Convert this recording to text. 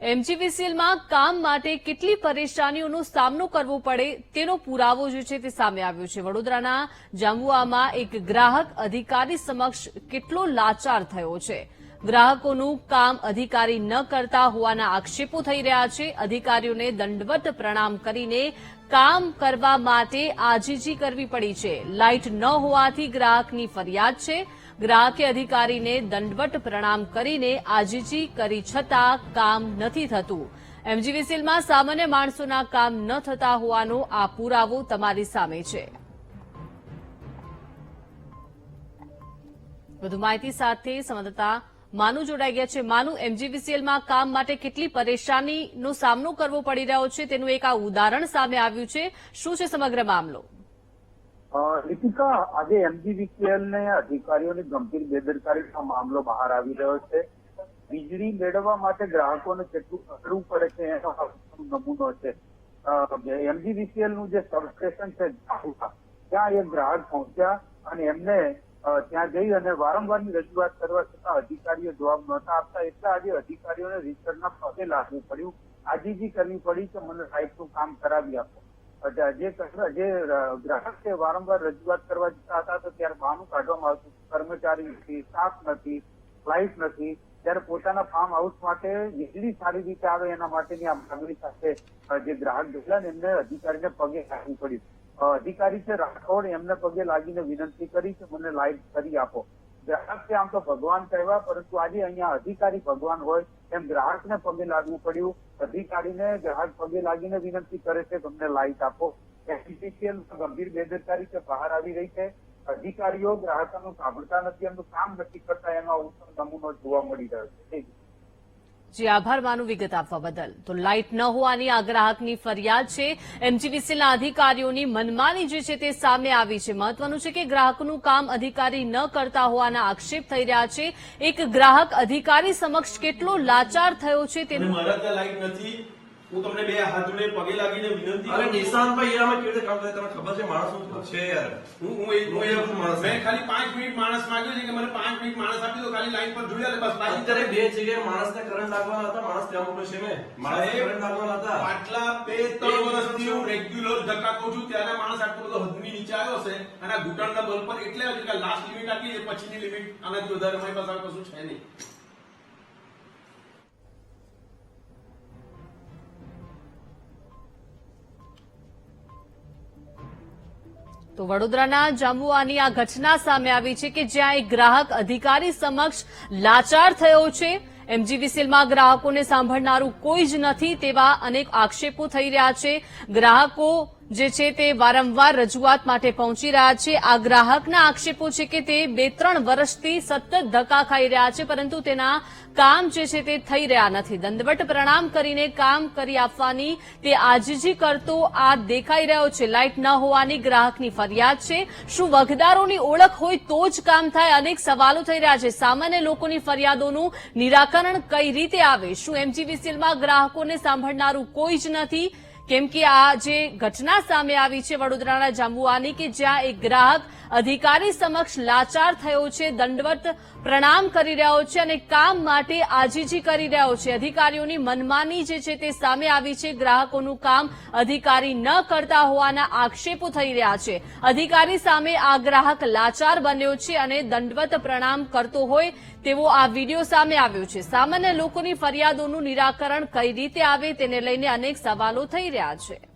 એમજીવીસીએલમાં કામ માટે કેટલી પરેશાનીઓનો સામનો કરવો પડે તેનો પુરાવો જે છે તે સામે આવ્યો છે. વડોદરાના જાંબુઆમાં એક ગ્રાહક અધિકારી સમક્ષ કેટલો લાચાર થયો છે. ગ્રાહકોનું કામ અધિકારી ન કરતા હોવાના આક્ષેપો થઈ રહ્યા છે. અધિકારીઓને દંડવત પ્રણામ કરીને કામ કરવા માટે આજીજી કરવી પડી છે. લાઇટ ન હોવાથી ગ્રાહકની ફરિયાદ છે. ગ્રાહકે અધિકારીને દંડવટ પ્રણામ કરીને આજીજી કરી છતાં કામ નથી થતું. એમજીવીસીએલમાં સામાન્ય માણસોના કામ ન થતા હોવાનો આ પુરાવો તમારી સામે છે. વધુ માહિતી સાથે સંવાદદાતા માનુ જોડાઈ ગયા છે. માનુ એમજીવીસીએલમાં કામ માટે કેટલી પરેશાનીનો સામનો કરવો પડી રહ્યો છે? તેનું એક આ ઉદાહરણ સામે આવ્યું છે. શું છે સમગ્ર મામલો? દીપિકા આજે એમજીવીસીએલ ને અધિકારીઓની ગંભીર બેદરકારીનો મામલો બહાર આવી રહ્યો છે. વીજળી મેળવવા માટે ગ્રાહકોને કેટલું કરવું પડે છે એનો નમૂનો છે. એમજીવીસીએલનું જે સબસ્ટેશન છે ત્યાં એક ગ્રાહક પહોંચ્યા અને એમને ત્યાં જઈ અને વારંવારની રજૂઆત કરવા છતાં અધિકારીઓ જવાબ નહોતા આપતા એટલે આજે અધિકારીઓને રીતસરના પગે લાગવું પડ્યું. આજીજી કરવી પડી કે મને લાઇટનું કામ કરાવી આપો. જે જે ગ્રાહક છે વારંવાર રજૂઆત કરવા જતા હતા, તો ત્યારે બહાનું કાઢવામાં આવતું કર્મચારી નથી સ્ટાફ નથી ફ્લાઇટ નથી. ત્યારે પોતાના ફાર્મ હાઉસ માટે વીજળી સારી રીતે આવે એના માટેની આ માંગણી સાથે જે ગ્રાહક ગયેલા ને એમને અધિકારીને પગે લાગવું પડ્યું અધિકારી છે, રાઠોડ, એમને પગે લાગીને વિનંતી કરી કે મને લાઇટ કરી આપો. ગ્રાહક છે આમ તો ભગવાન કહેવા, પરંતુ આજે અહીંયા અધિકારી ભગવાન હોય એમ ગ્રાહકને પગે લાગવું પડ્યું. અધિકારીને ગ્રાહક પગે લાગીને વિનંતી કરે છે, તમને લાઇટ આપો. એફિશિયલ ગંભીર બેદરકારી છે બહાર આવી રહી છે. અધિકારીઓ ગ્રાહકોનું સાંભળતા નથી, એમનું કામ નથી કરતા એનો ઉત્તમ નમૂનો જોવા મળી રહ્યો છે. જી આભાર માનું વિગત આપવા બદલ. તો લાઇટ ન હોવાની આ ગ્રાહકની ફરિયાદ છે. એમજીવીસીના અધિકારીઓની મનમાની જે છે તે સામે આવી છે. મહત્વનું છે કે ગ્રાહકનું કામ અધિકારી ન કરતા હોવાના આક્ષેપ થઈ રહ્યા છે. એક ગ્રાહક અધિકારી સમક્ષ કેટલો લાચાર થયો છે તે મારા ત્યાં લાઈટ નથી. હું તમને બે હાથ પગે લાગીને વિનંતી અરે કરું નિશાંતભાઈ યાર અમે કેવી રીતે કામ થાય તમને ખબર છે માણસ છે યાર? હું હું એ- હું એ- માણસ. મેં ખાલી પાંચ મિનિટ માણસ માંગ્યો છે કે મને પાંચ મિનિટ માણસ આપી દો ખાલી લાઈન પર જોઈ લે બસ બાકી અત્યારે બે જગ્યાએ માણસને કરંટ લાગવાના હતા માણસ ત્યાં મોકલ્યો છે મેં. માણસ કરંટ લાગવાના હતા. આટલા બે ત્રણ વર્ષથી હું રેગ્યુલર ધક્કા કહું છું ત્યારે માણસ આટલો બધો હદની નીચે આવ્યો છે અને ઘૂંટણ ઘૂંટણના બલ પર એટલે લાસ્ટ લિમિટ આટલી છે પછીની લિમિટ આનાથી વધારે મારી પાસે કશું છે નહીં. તો વડોદરાના જાંબુઆની આ ઘટના સામે આવી છે કે જ્યાં એક ગ્રાહક અધિકારી સમક્ષ લાચાર થયો છે. એમજીવીસીએલમાં ગ્રાહકોને સાંભળનારું કોઈ જ નથી તેવા અનેક આક્ષેપો થઈ રહ્યા છે. ગ્રાહકો જે છે તે વારંવાર રજૂઆત માટે પહોંચી રહ્યા છે. આ ગ્રાહકના આક્ષેપો છે કે તે બે ત્રણ વર્ષથી સતત ધક્કા ખાઈ રહ્યા છે, પરંતુ તેના કામ જે છે તે થઈ રહ્યા નથી. દંડવટ પ્રણામ કરીને કામ કરી આપવાની તે આજીજી કરતો આ દેખાઈ રહ્યો છે. લાઇટ ન હોવાની ગ્રાહકની ફરિયાદ છે. શું વગદારોની ઓળખ હોય તો જ કામ થાય? અનેક સવાલો થઈ રહ્યા છે. સામાન્ય લોકોની ફરિયાદોનું નિરાકરણ કઈ રીતે આવે? શું એમજીવીસીએલમાં ગ્રાહકોને સાંભળનારું કોઈ જ નથી? કેમ કે આ જે ઘટના સામે આવી છે વડોદરાના જાંબુઆની કે જ્યાં એક ગ્રાહક અધિકારી સમક્ષ લાચાર થયો છે, દંડવત પ્રણામ કરી રહ્યો છે અને કામ માટે આજીજી કરી રહ્યો છે. અધિકારીઓની મનમાની જે છે તે સામે આવી છે. ગ્રાહકોનું કામ અધિકારી ન કરતા હોવાના આક્ષેપો થઈ રહ્યા છે. અધિકારી સામે આ ગ્રાહક લાચાર બન્યો છે અને દંડવત પ્રણામ કરતો હોય તેવો આ વીડિયો સામે આવ્યો છે. સામાન્ય લોકોની ફરિયાદોનું નિરાકરણ કઈ રીતે આવે તેને લઈને અનેક સવાલો થઈ રહ્યા છે